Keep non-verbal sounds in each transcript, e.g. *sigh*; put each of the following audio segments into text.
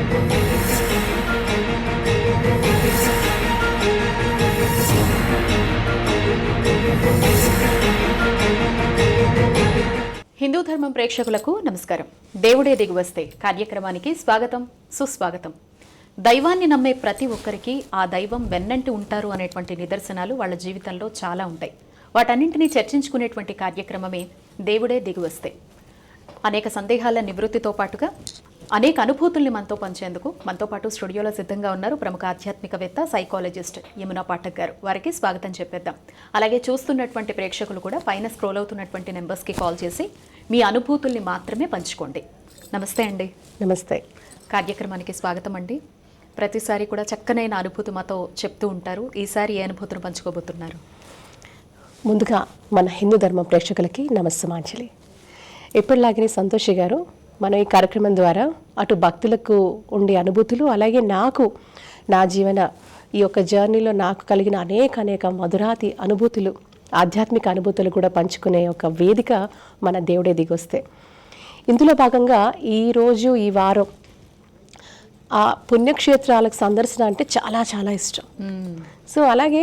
హిందూ ధర్మం ప్రేక్షకులకు నమస్కారం. దేవుడే దిగువస్తే కార్యక్రమానికి స్వాగతం సుస్వాగతం. దైవాన్ని నమ్మే ప్రతి ఒక్కరికి ఆ దైవం వెన్నంటి ఉంటారు అనేటువంటి నిదర్శనాలు వాళ్ళ జీవితంలో చాలా ఉంటాయి. వాటన్నింటినీ చర్చించుకునేటువంటి కార్యక్రమమే దేవుడే దిగువస్తే. అనేక సందేహాల నివృత్తితో పాటుగా అనేక అనుభూతుల్ని మనతో పంచేందుకు మనతో పాటు స్టూడియోలో సిద్ధంగా ఉన్నారు ప్రముఖ ఆధ్యాత్మికవేత్త సైకాలజిస్ట్ యమునా పాఠక్ గారు. వారికి స్వాగతం చెప్పేద్దాం. అలాగే చూస్తున్నటువంటి ప్రేక్షకులు కూడా పైన స్క్రోల్ అవుతున్నటువంటి నెంబర్స్కి కాల్ చేసి మీ అనుభూతుల్ని మాత్రమే పంచుకోండి. నమస్తే అండి. నమస్తే. కార్యక్రమానికి స్వాగతం అండి. ప్రతిసారి కూడా చక్కనైన అనుభూతి మాతో చెప్తూ ఉంటారు. ఈసారి ఏ అనుభూతిని పంచుకోబోతున్నారు? ముందుగా మన హిందూ ధర్మం ప్రేక్షకులకి నమస్సమాంజలి. ఎప్పటిలాగే సంతోషి గారు మనం ఈ కార్యక్రమం ద్వారా అటు భక్తులకు ఉండే అనుభూతులు అలాగే నాకు నా జీవన ఈ యొక్క జర్నీలో నాకు కలిగిన అనేక అనేక మధురాతి అనుభూతులు ఆధ్యాత్మిక అనుభూతులు కూడా పంచుకునే ఒక వేదిక మన దేవుడే దిగొస్తే. ఇందులో భాగంగా ఈరోజు ఈ వారం ఆ పుణ్యక్షేత్రాలకు సందర్శన అంటే చాలా చాలా ఇష్టం. సో అలాగే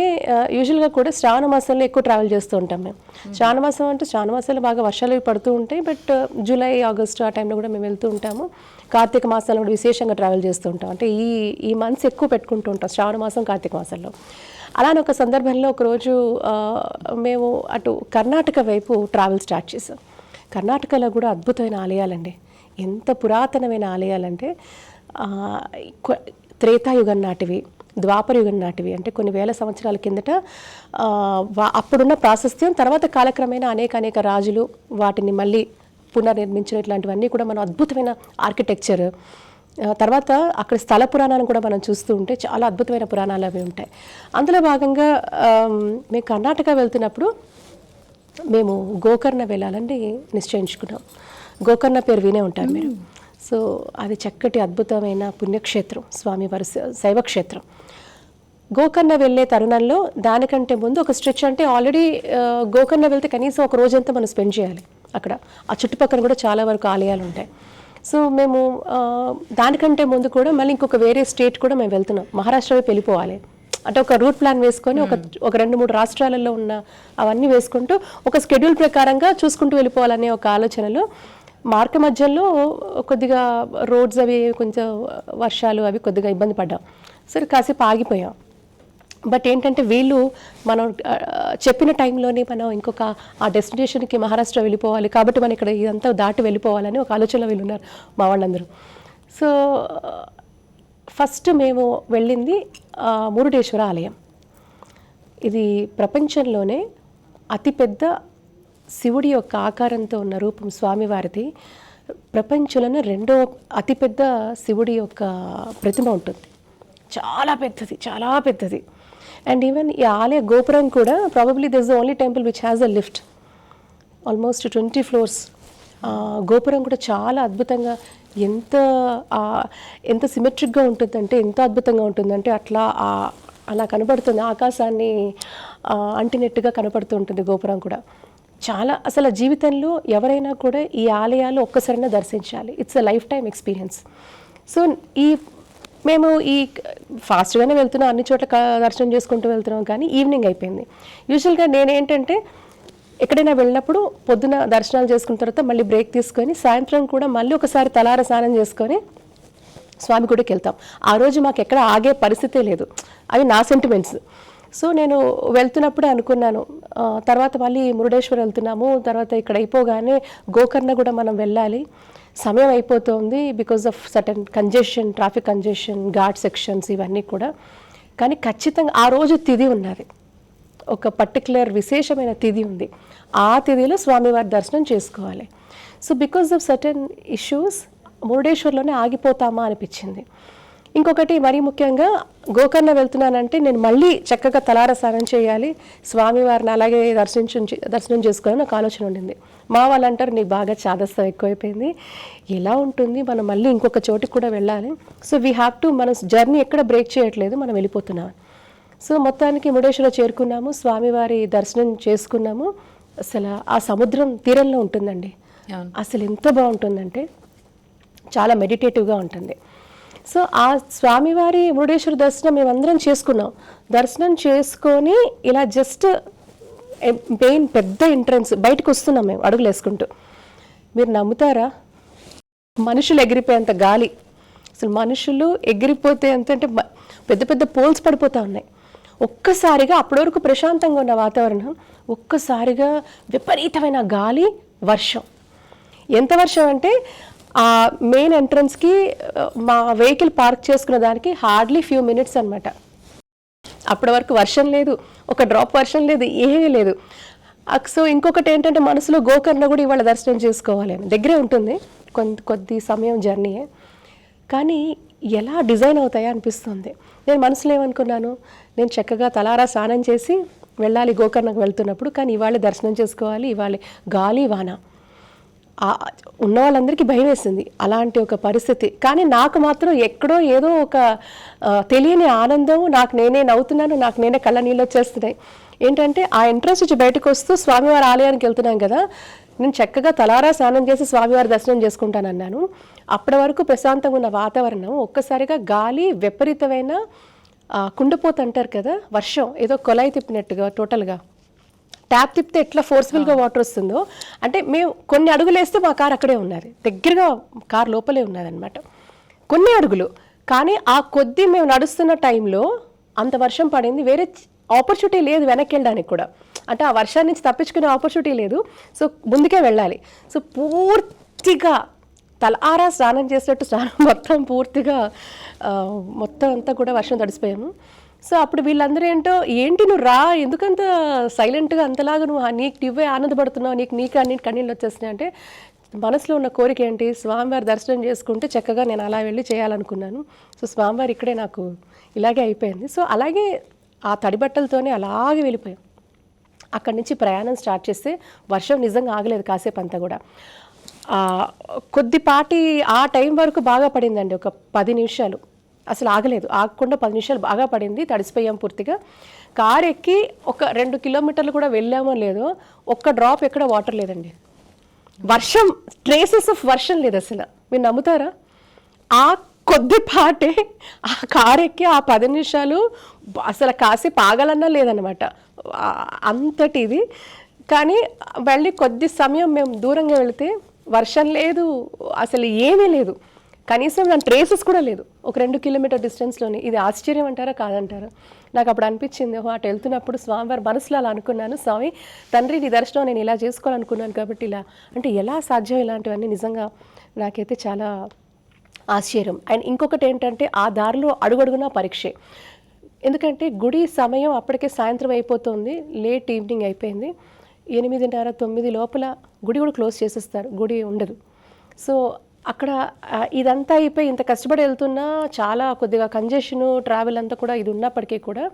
యూజువల్గా కూడా శ్రావణ మాసంలో ఎక్కువ ట్రావెల్ చేస్తూ ఉంటాం మేము. శ్రావణ మాసం అంటే శ్రావణ మాసంలో బాగా వర్షాలు పడుతూ ఉంటాయి బట్ జూలై ఆగస్టు ఆ టైంలో కూడా మేము వెళ్తూ ఉంటాము. కార్తీక మాసంలో కూడా విశేషంగా ట్రావెల్ చేస్తూ ఉంటాం. అంటే ఈ ఈ మంత్స్ ఎక్కువ పెట్టుకుంటూ ఉంటాం శ్రావణ మాసం కార్తీక మాసంలో. అలానే ఒక సందర్భంలో ఒకరోజు మేము అటు కర్ణాటక వైపు ట్రావెల్ స్టార్ట్ చేసాం. కర్ణాటకలో కూడా అద్భుతమైన ఆలయాలండి. ఎంత పురాతనమైన ఆలయాలంటే త్రేతాయుగం నాటివి ద్వాపర యుగం నాటివి. అంటే కొన్ని వేల సంవత్సరాల కిందట అప్పుడున్న ప్రాశస్త్యం తర్వాత కాలక్రమేణా అనేక అనేక రాజులు వాటిని మళ్ళీ పునర్నిర్మించిన ఇట్లాంటివన్నీ కూడా మనం అద్భుతమైన ఆర్కిటెక్చర్. తర్వాత అక్కడ స్థల పురాణాలను కూడా మనం చూస్తూ ఉంటే చాలా అద్భుతమైన పురాణాలు అవి ఉంటాయి. అందులో భాగంగా మేము కర్ణాటక వెళ్తున్నప్పుడు మేము గోకర్ణ వెళ్ళాలని నిశ్చయించుకున్నాం. గోకర్ణ పేరు వినే ఉంటారు మీరు. సో అది చక్కటి అద్భుతమైన పుణ్యక్షేత్రం స్వామివారి శ- శైవక్షేత్రం. గోకర్ణ వెళ్ళే తరుణంలో దానికంటే ముందు ఒక స్ట్రెచ్ అంటే ఆల్రెడీ గోకర్ణ వెళ్తే కనీసం ఒక రోజంతా మనం స్పెండ్ చేయాలి అక్కడ. ఆ చుట్టుపక్కల కూడా చాలా వరకు ఆలయాలు ఉంటాయి. సో మేము దానికంటే ముందు కూడా మళ్ళీ ఇంకొక వేరే స్టేట్ కూడా మేము వెళ్తున్నాం. మహారాష్ట్ర వైపు వెళ్ళిపోవాలి. అంటే ఒక రూట్ ప్లాన్ వేసుకొని ఒక ఒక రెండు మూడు రాష్ట్రాలలో ఉన్న అవన్నీ వేసుకుంటూ ఒక స్కెడ్యూల్ ప్రకారంగా చూసుకుంటూ వెళ్ళిపోవాలనే ఒక ఆలోచనలో మార్గ మధ్యలో కొద్దిగా రోడ్స్ అవి కొంచెం వర్షాలు అవి కొద్దిగా ఇబ్బంది పడ్డాం. సరే కాసేపు ఆగిపోయాం. బట్ ఏంటంటే వీళ్ళు మనం చెప్పిన టైంలోనే మనం ఇంకొక ఆ డెస్టినేషన్కి మహారాష్ట్ర వెళ్ళిపోవాలి. కాబట్టి మనం ఇక్కడ ఇదంతా దాటి వెళ్ళిపోవాలని ఒక ఆలోచనలో వీళ్ళు ఉన్నారు మా వాళ్ళందరూ. సో ఫస్ట్ మేము వెళ్ళింది మురుడేశ్వర ఆలయం. ఇది ప్రపంచంలోనే అతిపెద్ద శివుడి యొక్క ఆకారంతో ఉన్న రూపం స్వామివారిది. ప్రపంచంలోనే రెండో అతిపెద్ద శివుడి యొక్క ప్రతిమ ఉంటుంది. చాలా పెద్దది చాలా పెద్దది. అండ్ ఈవెన్ ఈ ఆలయ గోపురం కూడా probably this the only temple which has a lift almost twenty floors గోపురం కూడా చాలా అద్భుతంగా ఎంత ఎంత సిమెట్రిక్గా ఉంటుందంటే ఎంత అద్భుతంగా ఉంటుందంటే అట్లా అలా కనబడుతుంది ఆకాశాన్ని అంటినట్టుగా కనపడుతూ ఉంటుంది గోపురం కూడా. చాలా అసలు జీవితంలో ఎవరైనా కూడా ఈ ఆలయాలు ఒక్కసారైనా దర్శించాలి. It's a lifetime experience so ఈ మేము ఈ ఫాస్ట్గానే వెళ్తున్నాం అన్ని చోట్ల దర్శనం చేసుకుంటూ వెళ్తున్నాం కానీ ఈవినింగ్ అయిపోయింది. యూజువల్గా నేనేంటంటే ఎక్కడైనా వెళ్ళినప్పుడు పొద్దున దర్శనాలు చేసుకున్న తర్వాత మళ్ళీ బ్రేక్ తీసుకొని సాయంత్రం కూడా మళ్ళీ ఒకసారి తలార స్నానం చేసుకొని స్వామి గుడికి వెళ్తాం. ఆ రోజు మాకు ఎక్కడ ఆగే పరిస్థితే లేదు. అవి నా సెంటిమెంట్స్ సో నేను వెళ్తున్నప్పుడే అనుకున్నాను తర్వాత మళ్ళీ మురుడేశ్వర్ వెళ్తున్నాము తర్వాత ఇక్కడ అయిపోగానే గోకర్ణ కూడా మనం వెళ్ళాలి. సమయం అయిపోతుంది because of certain congestion traffic congestion ghat sections ఇవన్నీ కూడా. కానీ ఖచ్చితంగా ఆ రోజు తిది ఉన్నది. ఒక పర్టికులర్ విశేషమైన తిథి ఉంది. ఆ తిథిలో స్వామివారి దర్శనం చేసుకోవాలి. So because of certain issues మురుడేశ్వర్లోనే ఆగిపోతామా అనిపించింది. ఇంకొకటి మరీ ముఖ్యంగా గోకర్ణ వెళ్తున్నానంటే నేను మళ్ళీ చక్కగా తలార స్నానం చేయాలి. స్వామివారిని అలాగే దర్శించు దర్శనం చేసుకోవాలని నాకు ఆలోచన ఉండింది. మా వాళ్ళు అంటారు నీకు బాగా చాదస్తం ఎక్కువైపోయింది. ఎలా ఉంటుంది? మనం మళ్ళీ ఇంకొక చోటికి కూడా వెళ్ళాలి. సో వీ హ్యావ్ టు మన జర్నీ ఎక్కడ బ్రేక్ చేయట్లేదు మనం వెళ్ళిపోతున్నాం. సో మొత్తానికి ముడేశ్వర చేరుకున్నాము. స్వామివారి దర్శనం చేసుకున్నాము. అసలు ఆ సముద్రం తీరంలో ఉంటుందండి. అసలు ఎంత బాగుంటుందంటే చాలా మెడిటేటివ్గా ఉంటుంది. సో ఆ స్వామివారి మురుడేశ్వర దర్శనం మేమందరం చేసుకున్నాం. దర్శనం చేసుకొని ఇలా జస్ట్ మెయిన్ పెద్ద ఎంట్రన్స్ బయటకు వస్తున్నాం మేము అడుగులు వేసుకుంటూ. మీరు నమ్ముతారా? మనుషులు ఎగిరిపోయేంత గాలి. అసలు మనుషులు ఎగిరిపోతే ఎంత అంటే పెద్ద పెద్ద పోల్స్ పడిపోతూ ఉన్నాయి. ఒక్కసారిగా అప్పటి వరకు ప్రశాంతంగా ఉన్న వాతావరణం ఒక్కసారిగా విపరీతమైన గాలి వర్షం. ఎంత వర్షం అంటే ఆ మెయిన్ ఎంట్రన్స్కి మా వెహికల్ పార్క్ చేసుకున్న దానికి హార్డ్లీ ఫ్యూ మినిట్స్ అనమాట అప్పటి వరకు వర్షం లేదు. ఒక డ్రాప్ వర్షం లేదు ఏమీ లేదు. సో ఇంకొకటి ఏంటంటే మనసులో గోకర్ణ కూడా ఇవాళ దర్శనం చేసుకోవాలి అని. దగ్గరే ఉంటుంది కొంత కొద్ది సమయం జర్నీయే కానీ ఎలా డిజైన్ అవుతాయా అనిపిస్తుంది. నేను మనసులో ఏమనుకున్నాను నేను చక్కగా తలారా స్నానం చేసి వెళ్ళాలి గోకర్ణకు వెళ్తున్నప్పుడు కానీ ఇవాళ దర్శనం చేసుకోవాలి ఇవాళ గాలి వాన. ఉన్న వాళ్ళందరికీ భయం వేసింది అలాంటి ఒక పరిస్థితి. కానీ నాకు మాత్రం ఎక్కడో ఏదో ఒక తెలియని ఆనందం నాకు నేనే నవ్వుతున్నాను నాకు నేనే కళ్ళ నీళ్ళు వచ్చేస్తున్నాయి. ఏంటంటే ఆ ఎంట్రన్స్ నుంచి బయటకు వస్తూ స్వామివారి ఆలయానికి వెళ్తున్నాం కదా నేను చక్కగా తలారా స్నానం చేసి స్వామివారి దర్శనం చేసుకుంటానన్నాను అప్పటి వరకు ప్రశాంతంగా ఉన్న వాతావరణం ఒక్కసారిగా గాలి విపరీతమైన కుండపోత అంటారు కదా వర్షం ఏదో కొలాయి తిప్పినట్టుగా టోటల్గా. ట్యాప్ తిప్పితే ఎట్లా ఫోర్స్ఫుల్గా వాటర్ వస్తుందో అంటే మేము కొన్ని అడుగులు వేస్తే మా కార్ అక్కడే ఉన్నది. దగ్గరగా కార్ లోపలే ఉన్నది అనమాట కొన్ని అడుగులు. కానీ ఆ కొద్ది మేము నడుస్తున్న టైంలో అంత వర్షం పడింది. వేరే ఆపర్చునిటీ లేదు వెనక్కి వెళ్ళడానికి కూడా. అంటే ఆ వర్షాన్ని నుంచి తప్పించుకునే ఆపర్చునిటీ లేదు. సో ముందుకే వెళ్ళాలి. సో పూర్తిగా తలారా స్నానం చేసినట్టు స్నానం మొత్తం పూర్తిగా మొత్తం అంతా కూడా వర్షం తడిసిపోయాము. సో అప్పుడు వీళ్ళందరూ ఏంటో ఏంటి నువ్వు రా ఎందుకంత సైలెంట్గా అంతలాగా నువ్వు నీకు నువ్వే ఆనందపడుతున్నావు నీకు నీకు అన్నిటి కన్నీళ్ళు వచ్చేస్తున్నాయి అంటే మనసులో ఉన్న కోరిక ఏంటి? స్వామివారి దర్శనం చేసుకుంటే చక్కగా నేను అలా వెళ్ళి చేయాలనుకున్నాను. సో స్వామివారి ఇక్కడే నాకు ఇలాగే అయిపోయింది. సో అలాగే ఆ తడి బట్టలతోనే అలాగే వెళ్ళిపోయాం. అక్కడి నుంచి ప్రయాణం స్టార్ట్ చేస్తే వర్షం నిజంగా ఆగలేదు కాసేపు అంతా కూడా. కొద్దిపాటి ఆ టైం వరకు బాగా పడిందండి ఒక పది నిమిషాలు. అసలు ఆగలేదు. ఆగకుండా పది నిమిషాలు బాగా పడింది తడిసిపోయాం పూర్తిగా. కార్ ఎక్కి ఒక రెండు కిలోమీటర్లు కూడా వెళ్ళామో లేదో ఒక్క డ్రాప్ ఎక్కడ వాటర్ లేదండి. వర్షం ట్రేసెస్ ఆఫ్ వర్షం లేదు అసలు. మీరు నమ్ముతారా? ఆ కొద్దిపాటే ఆ కారు ఎక్కి ఆ పది నిమిషాలు అసలు కాసేపు ఆగాలన్నా లేదనమాట అంతటిది. అంతటి ఇది కానీ వెళ్ళి కొద్ది సమయం మేము దూరంగా వెళితే వర్షం లేదు అసలు ఏమీ లేదు. కనీసం దాని ట్రేసెస్ కూడా లేదు. ఒక రెండు కిలోమీటర్ డిస్టెన్స్లోనే. ఇది ఆశ్చర్యం అంటారా? కాదంటారా? నాకు అప్పుడు అనిపించింది ఓహో అటు వెళ్తున్నప్పుడు స్వామివారి మనసులో అలా అనుకున్నాను. స్వామి తండ్రి నీ దర్శనం నేను ఇలా చేసుకోవాలనుకున్నాను కాబట్టి ఇలా. అంటే ఎలా సాధ్యం ఇలాంటివన్నీ నిజంగా నాకైతే చాలా ఆశ్చర్యం. అండ్ ఇంకొకటి ఏంటంటే ఆ దారిలో అడుగడుగునా పరీక్షే. ఎందుకంటే గుడి సమయం అప్పటికే సాయంత్రం అయిపోతుంది లేట్ ఈవినింగ్ అయిపోయింది. ఎనిమిదిన్నర తొమ్మిది లోపల గుడి కూడా క్లోజ్ చేసేస్తారు. గుడి ఉండదు. సో అక్కడ ఇదంతా అయిపోయి ఇంత కష్టపడి వెళ్తున్నా చాలా కొద్దిగా కంజెషను ట్రావెల్ అంతా కూడా ఇది ఉన్నప్పటికీ కూడా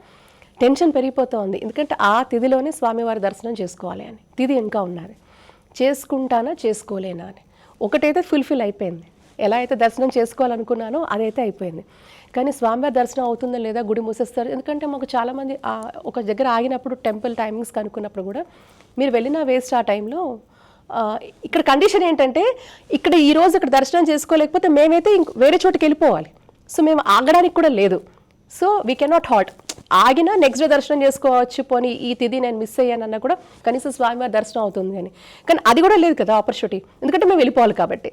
టెన్షన్ పెరిగిపోతోంది ఎందుకంటే ఆ తిథిలోనే స్వామివారి దర్శనం చేసుకోవాలి అని. తిథి ఇంకా ఉన్నది. చేసుకుంటానా చేసుకోలేనా అని. ఒకటైతే ఫుల్ఫిల్ అయిపోయింది. ఎలా అయితే దర్శనం చేసుకోవాలనుకున్నానో అదైతే అయిపోయింది. కానీ స్వామివారి దర్శనం అవుతుందో లేదా గుడి మూసేస్తారు. ఎందుకంటే మాకు చాలామంది ఆ ఒక దగ్గర ఆగినప్పుడు టెంపుల్ టైమింగ్స్ కనుక్కున్నప్పుడు కూడా మీరు వెళ్ళిన వేస్ట్ ఆ టైంలో ఇక్కడ కండిషన్ ఏంటంటే ఇక్కడ ఈ రోజు ఇక్కడ దర్శనం చేసుకోలేకపోతే మేమైతే ఇంక వేరే చోటుకి వెళ్ళిపోవాలి. సో మేము ఆగడానికి కూడా లేదు. సో వీ కెనాట్ హాట్ ఆగినా నెక్స్ట్ డే దర్శనం చేసుకోవచ్చు పోనీ ఈ తిథి నేను మిస్ అయ్యానన్నా కూడా కనీసం స్వామివారి దర్శనం అవుతుంది అని. కానీ అది కూడా లేదు కదా ఆపర్చునిటీ ఎందుకంటే మేము వెళ్ళిపోవాలి కాబట్టి.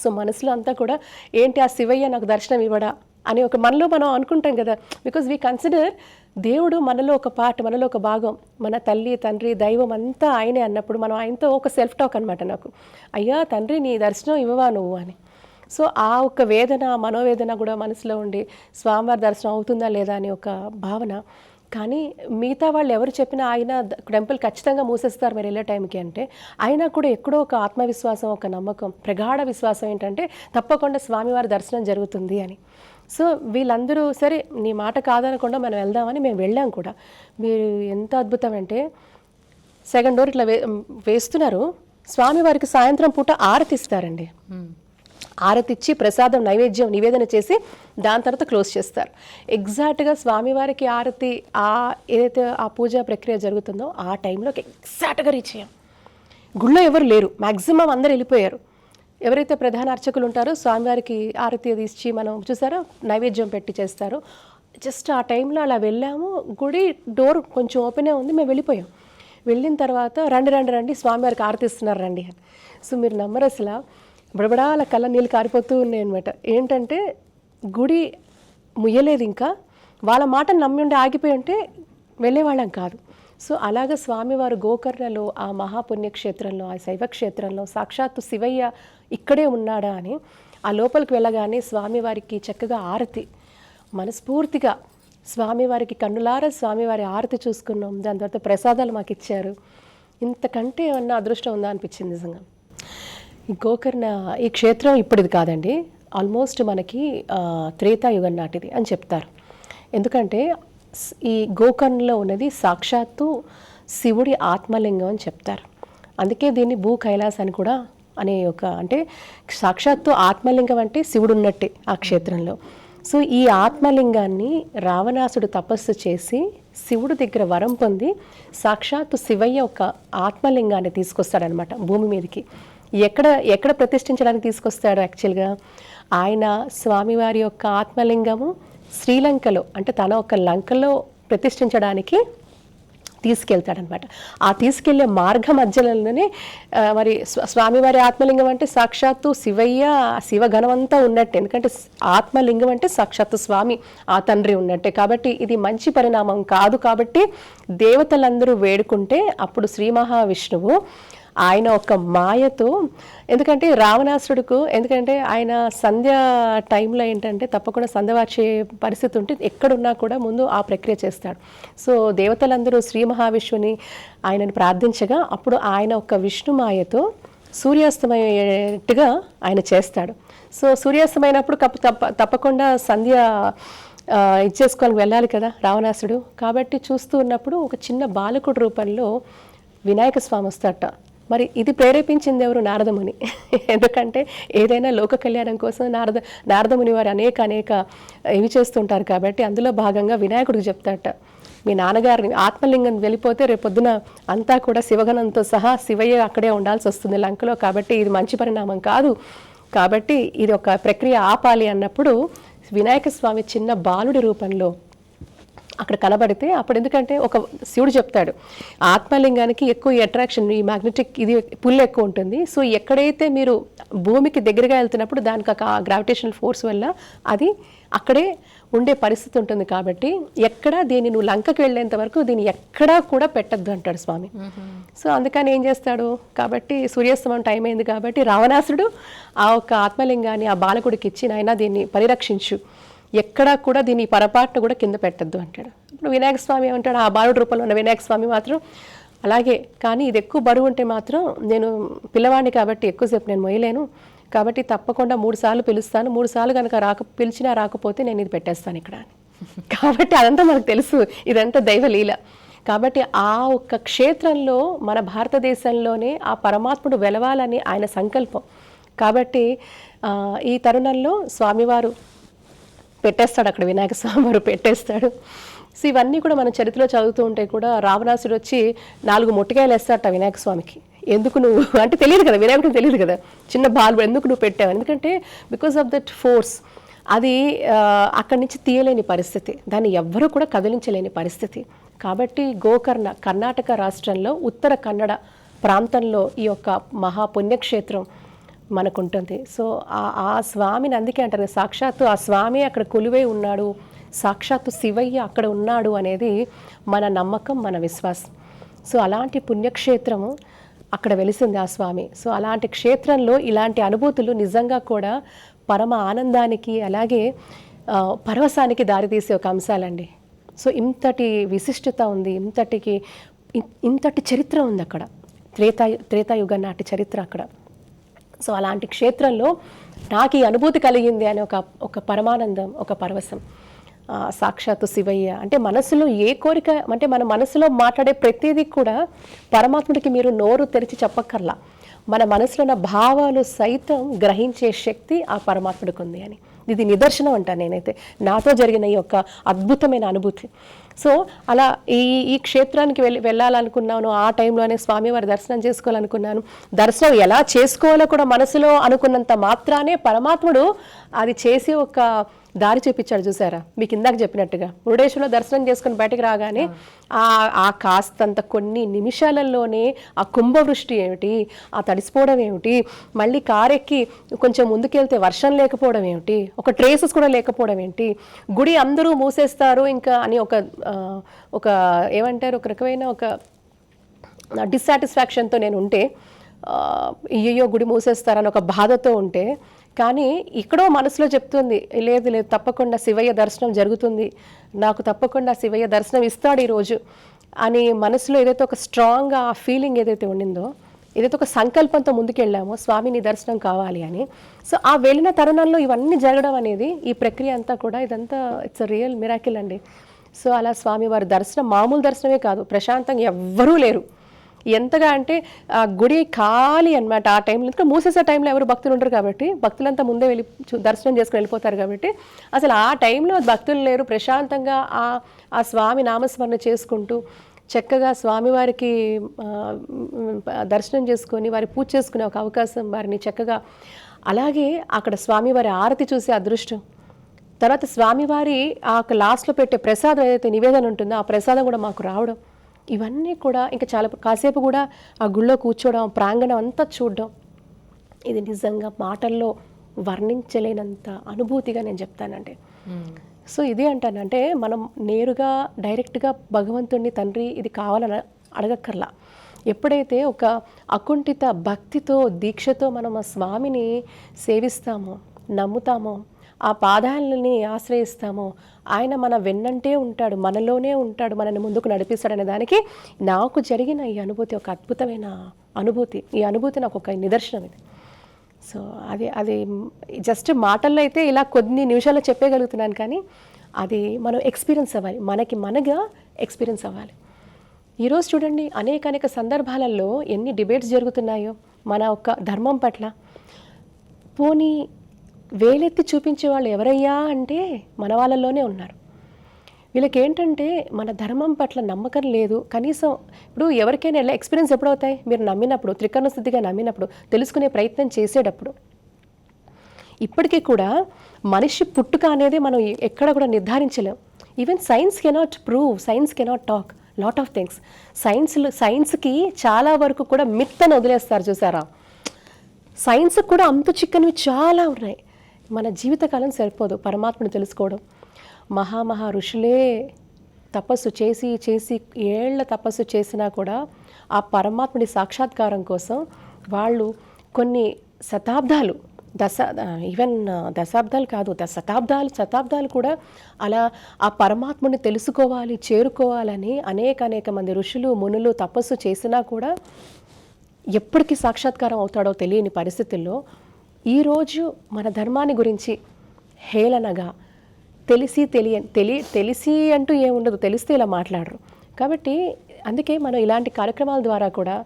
సో మనసులో అంతా కూడా ఏంటి ఆ శివయ్య నాకు దర్శనం ఇవ్వడా? అని ఒక మనలో మనం అనుకుంటాం కదా. బికాజ్ వీ కన్సిడర్ దేవుడు మనలో ఒక పార్ట్ మనలో ఒక భాగం మన తల్లి తండ్రి దైవం అంతా ఆయనే అన్నప్పుడు మనం ఆయనతో ఒక సెల్ఫ్ టాక్ అనమాట నాకు. అయ్యా తండ్రి నీ దర్శనం ఇవ్వవా నువ్వు? అని. సో ఆ ఒక వేదన మనోవేదన కూడా మనసులో ఉండి స్వామివారి దర్శనం అవుతుందా లేదా? అని ఒక భావన. కానీ మిగతా వాళ్ళు ఎవరు చెప్పినా ఆయన టెంపుల్ ఖచ్చితంగా మూసేస్తారు మీరు వెళ్ళే టైంకి అంటే అయినా కూడా ఎక్కడో ఒక ఆత్మవిశ్వాసం ఒక నమ్మకం ప్రగాఢ విశ్వాసం ఏంటంటే తప్పకుండా స్వామివారి దర్శనం జరుగుతుంది అని. సో వీళ్ళందరూ సరే నీ మాట కాదనకుండా మనం వెళ్దామని మేము వెళ్ళాం కూడా. మీరు ఎంత అద్భుతం అంటే సెకండ్ డోర్ ఇట్లా వే వేస్తున్నారు. స్వామివారికి సాయంత్రం పూట ఆరతి ఇస్తారండి ఆరతి ఇచ్చి ప్రసాదం నైవేద్యం నివేదన చేసి దాని తర్వాత క్లోజ్ చేస్తారు. ఎగ్జాక్ట్గా స్వామివారికి ఆరతి ఆ ఏదైతే ఆ పూజా ప్రక్రియ జరుగుతుందో ఆ టైంలోకి ఎగ్జాక్ట్గా రీచ్ అయ్యాం. గుళ్ళో ఎవరు లేరు. మ్యాక్సిమం అందరు వెళ్ళిపోయారు. ఎవరైతే ప్రధాన అర్చకులు ఉంటారో స్వామివారికి ఆరతి అది ఇచ్చి మనం చూసారో? నైవేద్యం పెట్టి చేస్తారు. జస్ట్ ఆ టైంలో అలా వెళ్ళాము. గుడి డోర్ కొంచెం ఓపెనే ఉంది. మేము వెళ్ళిపోయాం. వెళ్ళిన తర్వాత రండి రండి రండి స్వామివారికి ఆరతి ఇస్తున్నారు రండి అని. సో మీరు నమ్మరు అసలు. బడబడా అలా కళ్ళ నీళ్ళు కారిపోతూ ఉన్నాయి అనమాట ఏంటంటే గుడి ముయ్యలేదు ఇంకా. వాళ్ళ మాట నమ్మి ఉండి ఆగిపోయి ఉంటే వెళ్ళేవాళ్ళం కాదు. సో అలాగ స్వామివారు గోకర్ణలో ఆ మహాపుణ్యక్షేత్రంలో ఆ శైవ క్షేత్రంలో సాక్షాత్తు శివయ్య ఇక్కడే ఉన్నాడా అని ఆ లోపలికి వెళ్ళగానే స్వామివారికి చక్కగా ఆరతి మనస్ఫూర్తిగా స్వామివారికి కన్నులారా స్వామివారి ఆరతి చూసుకున్నాం. దాని తర్వాత ప్రసాదాలు మాకు ఇచ్చారు. ఇంతకంటే ఏమన్నా అదృష్టం ఉందా అనిపించింది నిజంగా? గోకర్ణ ఈ క్షేత్రం ఇప్పటిది కాదండి. ఆల్మోస్ట్ మనకి త్రేతాయుగం నాటిది అని చెప్తారు. ఎందుకంటే ఈ గోకర్ణలో ఉన్నది సాక్షాత్తు శివుడి ఆత్మలింగం అని చెప్తారు. అందుకే దీన్ని భూ కైలాస్ అని కూడా అనే ఒక అంటే సాక్షాత్తు ఆత్మలింగం అంటే శివుడు ఉన్నట్టే ఆ క్షేత్రంలో. సో ఈ ఆత్మలింగాన్ని రావణాసుడు తపస్సు చేసి శివుడు దగ్గర వరం పొంది సాక్షాత్తు శివయ్య ఒక ఆత్మలింగాన్ని తీసుకొస్తాడనమాట భూమి మీదకి. ఎక్కడ ఎక్కడ ప్రతిష్ఠించడానికి తీసుకొస్తాడు యాక్చువల్గా ఆయన స్వామివారి యొక్క ఆత్మలింగము శ్రీలంకలో అంటే తన ఒక లంకలో ప్రతిష్ఠించడానికి తీసుకెళ్తాడనమాట. ఆ తీసుకెళ్ళే మార్గ మధ్యలోనే మరి స్వామివారి ఆత్మలింగం అంటే సాక్షాత్తు శివయ్య శివఘనమంతా ఉన్నట్టే. ఎందుకంటే ఆత్మలింగం అంటే సాక్షాత్తు స్వామి ఆ తండ్రి ఉన్నట్టే. కాబట్టి ఇది మంచి పరిణామం కాదు కాబట్టి దేవతలందరూ వేడుకుంటే అప్పుడు శ్రీ మహావిష్ణువు ఆయన ఒక మాయతో ఎందుకంటే రావణాసుడుకు ఎందుకంటే ఆయన సంధ్య టైంలో ఏంటంటే తప్పకుండా సంధ్య వచ్చే పరిస్థితి ఉంటే ఎక్కడున్నా కూడా ముందు ఆ ప్రక్రియ చేస్తాడు. సో దేవతలందరూ శ్రీ మహావిష్ణుని ఆయనను ప్రార్థించగా అప్పుడు ఆయన ఒక విష్ణు మాయతో సూర్యాస్తమయ్యేట్టుగా ఆయన చేస్తాడు. సో సూర్యాస్తమైనప్పుడు కప్ప తప్ప తప్పకుండా సంధ్య ఇచ్చేసుకొని వెళ్ళాలి కదా రావణాసుడు కాబట్టి చూస్తూ ఉన్నప్పుడు ఒక చిన్న బాలకుడు రూపంలో వినాయక స్వామి వస్తాట మరి ఇది ప్రేరేపించింది ఎవరు? నారదముని. *laughs* ఎందుకంటే ఏదైనా లోక కళ్యాణం కోసం నారద నారదముని వారు అనేక అనేక ఇవి చేస్తుంటారు కాబట్టి అందులో భాగంగా వినాయకుడికి చెప్తాట మీ నాన్నగారిని ఆత్మలింగం వెళ్ళిపోతే రేపొద్దున అంతా కూడా శివగణంతో సహా శివయ్య అక్కడే ఉండాల్సి వస్తుంది లంకలో కాబట్టి ఇది మంచి పరిణామం కాదు. కాబట్టి ఇది ఒక ప్రక్రియ ఆపాలి అన్నప్పుడు వినాయక స్వామి చిన్న బాలుడి రూపంలో అక్కడ కనబడితే అప్పుడు ఎందుకంటే ఒక శివుడు చెప్తాడు ఆత్మలింగానికి ఎక్కువ అట్రాక్షన్ ఈ మ్యాగ్నెటిక్ ఇది పుల్ ఎక్కువ ఉంటుంది. సో ఎక్కడైతే మీరు భూమికి దగ్గరగా వెళ్తున్నప్పుడు దానికి ఒక గ్రావిటేషనల్ ఫోర్స్ వల్ల అది అక్కడే ఉండే పరిస్థితి ఉంటుంది కాబట్టి ఎక్కడ దీన్ని నువ్వు లంకకి వెళ్ళేంత వరకు దీన్ని ఎక్కడా కూడా పెట్టద్దు అంటాడు స్వామి. సో అందుకని ఏం చేస్తాడు? కాబట్టి సూర్యాస్తమం టైం అయింది కాబట్టి రావణాసుడు ఆ ఒక ఆత్మలింగాన్ని ఆ బాలకుడికి ఇచ్చి నాయనా దీన్ని పరిరక్షించు. ఎక్కడా కూడా దీని పొరపాటును కూడా కింద పెట్టద్దు అంటాడు. ఇప్పుడు వినాయక స్వామి ఏమంటాడు? ఆ బాలుడు రూపంలో ఉన్న వినాయక స్వామి మాత్రం అలాగే కానీ ఇది ఎక్కువ బరువు ఉంటే మాత్రం నేను పిల్లవాడిని కాబట్టి ఎక్కువసేపు నేను మొయ్యలేను. కాబట్టి తప్పకుండా మూడు సార్లు పిలుస్తాను. మూడు సార్లు కనుక రాక పిలిచినా రాకపోతే నేను ఇది పెట్టేస్తాను ఇక్కడ *laughs* కాబట్టి అదంతా మనకు తెలుసు. ఇదంతా దైవలీల కాబట్టి ఆ ఒక్క క్షేత్రంలో మన భారతదేశంలోనే ఆ పరమాత్ముడు వెలవాలని ఆయన సంకల్పం. కాబట్టి ఈ తరుణంలో స్వామివారు పెట్టేస్తాడు అక్కడ వినాయక స్వామి వారు పెట్టేస్తాడు. సో ఇవన్నీ కూడా మన చరిత్రలో చదువుతూ ఉంటే కూడా రావణాసుడు వచ్చి నాలుగు మొట్టికాయలు వేస్తాడట వినాయక స్వామికి. ఎందుకు నువ్వు *laughs* అంటే తెలియదు కదా వినాయకుడికి తెలియదు కదా. చిన్న బాల్ ఎందుకు నువ్వు పెట్టావు? ఎందుకంటే బికాస్ ఆఫ్ దట్ ఫోర్స్ అది అక్కడి నుంచి తీయలేని పరిస్థితి. దాన్ని ఎవ్వరూ కూడా కదిలించలేని పరిస్థితి. కాబట్టి గోకర్ణ కర్ణాటక రాష్ట్రంలో ఉత్తర కన్నడ ప్రాంతంలో ఈ యొక్క మహాపుణ్యక్షేత్రం మనకుంటుంది. సో ఆ స్వామిని అందుకే అంటారు కదా, సాక్షాత్తు ఆ స్వామి అక్కడ కొలువై ఉన్నాడు సాక్షాత్తు శివయ్య అక్కడ ఉన్నాడు అనేది మన నమ్మకం మన విశ్వాసం. సో అలాంటి పుణ్యక్షేత్రము అక్కడ వెలిసింది ఆ స్వామి. సో అలాంటి క్షేత్రంలో ఇలాంటి అనుభూతులు నిజంగా కూడా పరమ ఆనందానికి అలాగే పరవశానికి దారితీసే ఒక అంశాలండి. సో ఇంతటి విశిష్టత ఉంది ఇంతటికి ఇంతటి చరిత్ర ఉంది అక్కడ. త్రేతా త్రేతాయుగం నాటి చరిత్ర అక్కడ. సో అలాంటి క్షేత్రంలో నాకు ఈ అనుభూతి కలిగింది అని ఒక ఒక పరమానందం ఒక పరవశం. సాక్షాత్తు శివయ్య. అంటే మనసులో ఏ కోరిక అంటే మన మనసులో మాట్లాడే ప్రతిదీ కూడా పరమాత్ముడికి మీరు నోరు తెరిచి చెప్పక్కర్లా. మన మనసులో ఉన్న భావాలు సైతం గ్రహించే శక్తి ఆ పరమాత్ముడికి ఉంది అని. ఇది నిదర్శనం అంటాను నేనైతే. నాతో జరిగిన ఈ యొక్క అద్భుతమైన అనుభూతి. సో అలా ఈ ఈ క్షేత్రానికి వెళ్ళి వెళ్ళాలనుకున్నాను. ఆ టైంలోనే స్వామివారి దర్శనం చేసుకోవాలనుకున్నాను. దర్శనం ఎలా చేసుకోవాలో కూడా మనసులో అనుకున్నంత మాత్రానే పరమాత్ముడు అది చేసి ఒక దారి చూపించాడు చూసారా? మీకు ఇందాక చెప్పినట్టుగా. మురుడేశ్వరంలో దర్శనం చేసుకుని బయటకు రాగానే ఆ ఆ కాస్తంత కొన్ని నిమిషాలలోనే ఆ కుంభవృష్టి ఏమిటి ఆ తడిసిపోవడం ఏమిటి మళ్ళీ కారెక్కి కొంచెం ముందుకెళ్తే వర్షం లేకపోవడం ఏమిటి ఒక ట్రేసెస్ కూడా లేకపోవడం ఏంటి గుడి అందరూ మూసేస్తారు ఇంకా అని ఒక ఒక ఏమంటారు ఒక రకమైన ఒక డిస్సాటిస్ఫాక్షన్తో నేను ఉంటే అయ్యయ్యో గుడి మూసేస్తారని ఒక బాధతో ఉంటే కానీ ఇక్కడో మనసులో చెప్తుంది లేదు లేదు తప్పకుండా శివయ్య దర్శనం జరుగుతుంది నాకు తప్పకుండా శివయ్య దర్శనం ఇస్తాడు ఈరోజు అని మనసులో ఏదైతే ఒక స్ట్రాంగ్ ఆ ఫీలింగ్ ఏదైతే ఉండిందో ఏదైతే ఒక సంకల్పంతో ముందుకెళ్ళామో స్వామి నీ దర్శనం కావాలి అని. సో ఆ వెళ్ళిన తరుణంలో ఇవన్నీ జరగడం అనేది ఈ ప్రక్రియ అంతా కూడా ఇదంతా ఇట్స్ రియల్ మిరాకిల్ అండి. సో అలా స్వామి వారి దర్శనం మామూలు దర్శనమే కాదు ప్రశాంతంగా ఎవ్వరూ లేరు. ఎంతగా అంటే ఆ గుడి ఖాళీ అన్నమాట. ఆ టైంలో ఎందుకంటే మూసేసే టైంలో ఎవరు భక్తులు ఉండరు కాబట్టి భక్తులంతా ముందే వెళ్ళి దర్శనం చేసుకుని వెళ్ళిపోతారు కాబట్టి అసలు ఆ టైంలో భక్తులు లేరు. ప్రశాంతంగా ఆ ఆ స్వామి నామస్మరణ చేసుకుంటూ చక్కగా స్వామివారికి దర్శనం చేసుకొని వారి పూజ చేసుకునే ఒక అవకాశం వారిని చక్కగా అలాగే అక్కడ స్వామివారి ఆరతి చూసే అదృష్టం. తర్వాత స్వామివారి ఆ లాస్ట్లో పెట్టే ప్రసాదం ఏదైతే నివేదన ఉంటుందో ఆ ప్రసాదం కూడా మాకు రావడం ఇవన్నీ కూడా ఇంకా చాలా కాసేపు కూడా ఆ గుళ్ళో కూర్చోవడం ప్రాంగణం అంతా చూడడం. ఇది నిజంగా మాటల్లో వర్ణించలేనంత అనుభూతిగా నేను చెప్తానండి. సో ఇది అంటానంటే మనం నేరుగా డైరెక్ట్గా భగవంతుడిని తండ్రి ఇది కావాలని అడగక్కర్లా. ఎప్పుడైతే ఒక అకుంఠిత భక్తితో దీక్షతో మనం ఆ స్వామిని సేవిస్తామో నమ్ముతామో ఆ పాదాలని ఆశ్రయిస్తామో? ఆయన మన వెన్నంటే ఉంటాడు మనలోనే ఉంటాడు మనల్ని ముందుకు నడిపిస్తాడనే దానికి నాకు జరిగిన ఈ అనుభూతి ఒక అద్భుతమైన అనుభూతి. ఈ అనుభూతి నాకు ఒక నిదర్శనం ఇది. సో అది అది జస్ట్ మాటల్లో అయితే ఇలా కొన్ని నిమిషాల్లో చెప్పగలుగుతున్నాను కానీ అది మనం ఎక్స్పీరియన్స్ అవ్వాలి. మనకి మనగా ఎక్స్పీరియన్స్ అవ్వాలి. ఈరోజు చూడండి అనేక అనేక సందర్భాలలో ఎన్ని డిబేట్స్ జరుగుతున్నాయో మన ఒక ధర్మం పట్ల. పోనీ వేలెత్తి చూపించే వాళ్ళు ఎవరయ్యా అంటే మన వాళ్ళలోనే ఉన్నారు. వీళ్ళకి ఏంటంటే మన ధర్మం పట్ల నమ్మకం లేదు. కనీసం ఇప్పుడు ఎవరికైనా ఎలా ఎక్స్పీరియన్స్ ఎప్పుడవుతాయి? మీరు నమ్మినప్పుడు త్రికరణ స్థితిగా నమ్మినప్పుడు తెలుసుకునే ప్రయత్నం చేసేటప్పుడు. ఇప్పటికీ కూడా మనిషి పుట్టుక అనేది మనం ఎక్కడ కూడా నిర్ధారించలేం. Even science cannot prove science cannot talk lot of things సైన్స్లు సైన్స్కి చాలా వరకు కూడా మిత్ అని వదిలేస్తారు చూసారా? సైన్స్ కూడా అంతు చిక్కనివి చాలా ఉన్నాయి. మన జీవితకాలం సరిపోదు పరమాత్మను తెలుసుకోవడం. మహామహా ఋషులే తపస్సు చేసి చేసి ఏళ్ళ తపస్సు చేసినా కూడా ఆ పరమాత్ముడి సాక్షాత్కారం కోసం వాళ్ళు కొన్ని శతాబ్దాలు దశ ఈవెన్ దశాబ్దాలు కాదు ద శతాబ్దాలు శతాబ్దాలు కూడా అలా ఆ పరమాత్ముని తెలుసుకోవాలి చేరుకోవాలని అనేక అనేక మంది ఋషులు మునులు తపస్సు చేసినా కూడా ఎప్పటికి సాక్షాత్కారం అవుతాడో తెలియని పరిస్థితుల్లో ఈరోజు మన ధర్మాన్ని గురించి హేళనగా తెలిసి తెలియ తెలి తెలిసి అంటూ ఏముండదు తెలిస్తే ఇలా మాట్లాడరు. కాబట్టి అందుకే మనం ఇలాంటి కార్యక్రమాల ద్వారా కూడా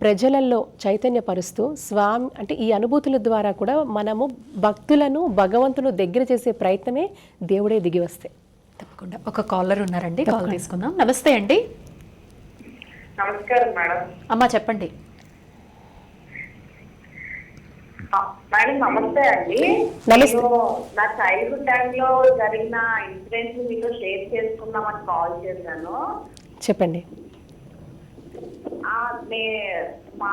ప్రజలలో చైతన్యపరుస్తూ స్వామి అంటే ఈ అనుభూతుల ద్వారా కూడా మనము భక్తులను భగవంతును దగ్గర చేసే ప్రయత్నమే దేవుడే దిగి వస్తే. తప్పకుండా. ఒక కాలర్ ఉన్నారండి. కాల్ తీసుకుందాం. నమస్తే అండి. నమస్కారం మేడం. అమ్మా చెప్పండి ఆ, మేడం నమస్తే అండి. నా చైల్డ్హుడ్ టైంలో జరిగిన ఇన్సిడెంట్స్ మీతో షేర్ చేసుకుందామని కాల్ చేశాను. చెప్పండి. నే మా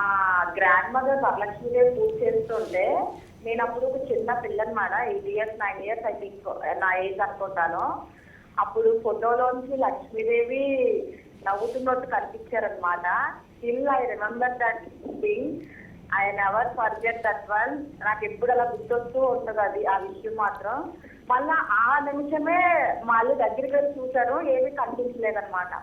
గ్రాండ్ మదర్ వరలక్ష్మీదేవి పూజ చేస్తుంటే నేను అప్పుడు ఒక చిన్న పిల్లని madam eight years nine years I think నా ఏజ్ అనుకుంటాను. అప్పుడు ఫోటోలోంచి లక్ష్మీదేవి నవ్వుతున్నట్టు కనిపించారనమాట still I remember that thing I never forget that one నాకు ఎప్పుడు అలా గుర్తొస్తూ ఉంటుంది అది ఆ విషయం మాత్రం. మళ్ళా ఆ నిమిషమే మళ్ళీ దగ్గరికి వెళ్ళి చూశాను ఏమీ కనిపించలేదన్నమాట.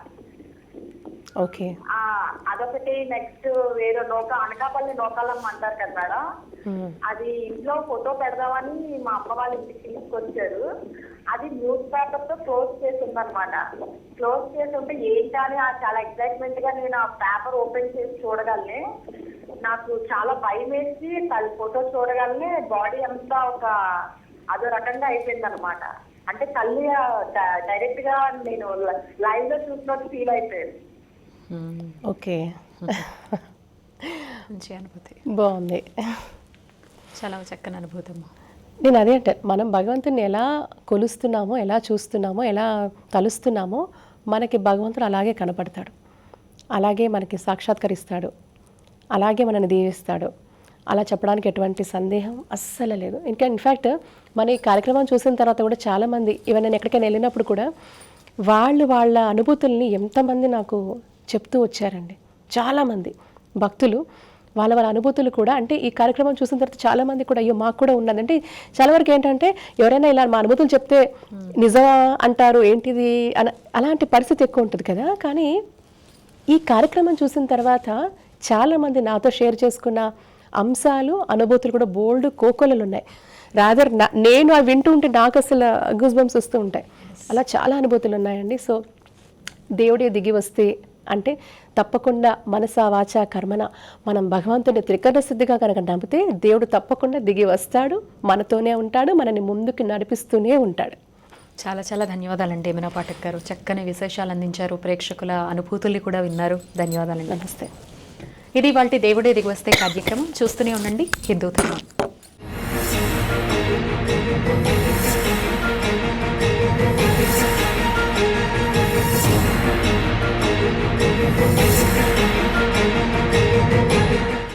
ఓకే. ఆ అదొకటి నెక్స్ట్ వేరే నౌక అనకాపల్లి నౌకాలమ్మ అంటారు కదా మేడం. అది ఇంట్లో ఫోటో పెడదామని మా అమ్మ వాళ్ళ ఇంటికి తీసుకొచ్చారు. అది న్యూస్ పేపర్తో క్లోజ్ చేసి ఉందన్నమాట క్లోజ్ చేసి ఉంటే ఏంటి అని ఆ చాలా ఎక్సైట్మెంట్గా నేను ఆ పేపర్ ఓపెన్ చేసి చూడగలని. నాకు చాలా భయం వేసి తల్లి ఫోటో చూడగానే బాడీ అంతా ఒక అదో రకంగా అయిపోయింది అనమాట అంటే తల్లి డైరెక్ట్గా నేను లైవ్లో చూసినట్టు ఫీల్ అయిపోయింది. మ్మ్. ఓకే. *laughs* మంచి అనుభూతి. బాగుంది. చాలా చక్కని అనుభూతి నేను అదే అంటే మనం భగవంతుని ఎలా కొలుస్తున్నామో ఎలా చూస్తున్నామో ఎలా తలుస్తున్నామో మనకి భగవంతుడు అలాగే కనపడతాడు. అలాగే మనకి సాక్షాత్కరిస్తాడు. అలాగే మనల్ని దీవిస్తాడు. అలా చెప్పడానికి ఎటువంటి సందేహం అస్సలు లేదు. ఇంకా ఇన్ఫ్యాక్ట్ మన ఈ కార్యక్రమం చూసిన తర్వాత కూడా చాలామంది ఈవెన్ నేను ఎక్కడికైనా వెళ్ళినప్పుడు కూడా వాళ్ళు వాళ్ళ అనుభూతుల్ని ఎంతమంది నాకు చెప్తూ వచ్చారండి. చాలామంది భక్తులు వాళ్ళ వాళ్ళ అనుభూతులు కూడా అంటే ఈ కార్యక్రమం చూసిన తర్వాత చాలా మంది కూడా అయ్యో మాకు కూడా ఉన్నది. అంటే చాలా వరకు ఏంటంటే ఎవరైనా ఇలా మా అనుభూతులు చెప్తే నిజమా అంటారు ఏంటిది అన అలాంటి పరిస్థితి ఎక్కువ ఉంటుంది కదా. కానీ ఈ కార్యక్రమం చూసిన తర్వాత చాలామంది నాతో షేర్ చేసుకున్న అంశాలు అనుభూతులు కూడా బోల్డ్ కోకొలలు ఉన్నాయి రాదర్ నేను అవి వింటూ ఉంటే నాకు అసలు గూస్ బంప్స్ వస్తూ ఉంటాయి. అలా చాలా అనుభూతులు ఉన్నాయండి సో దేవుడే దిగి వస్తే అంటే తప్పకుండా మనస వాచ కర్మన మనం భగవంతుని త్రికరణ సిద్ధిగా కనుక నమ్మితే దేవుడు తప్పకుండా దిగి వస్తాడు మనతోనే ఉంటాడు మనని ముందుకు నడిపిస్తూనే ఉంటాడు. చాలా చాలా ధన్యవాదాలండి ఏమైనా పాఠక్ గారు. చక్కని విశేషాలు అందించారు. ప్రేక్షకుల అనుభూతుల్ని కూడా విన్నారు. ధన్యవాదాలండి. నమస్తే. ఇది వాళ్ళ దేవుడే దిగి వస్తే కార్యక్రమం చూస్తూనే ఉండండి. హిందూ ధర్మం.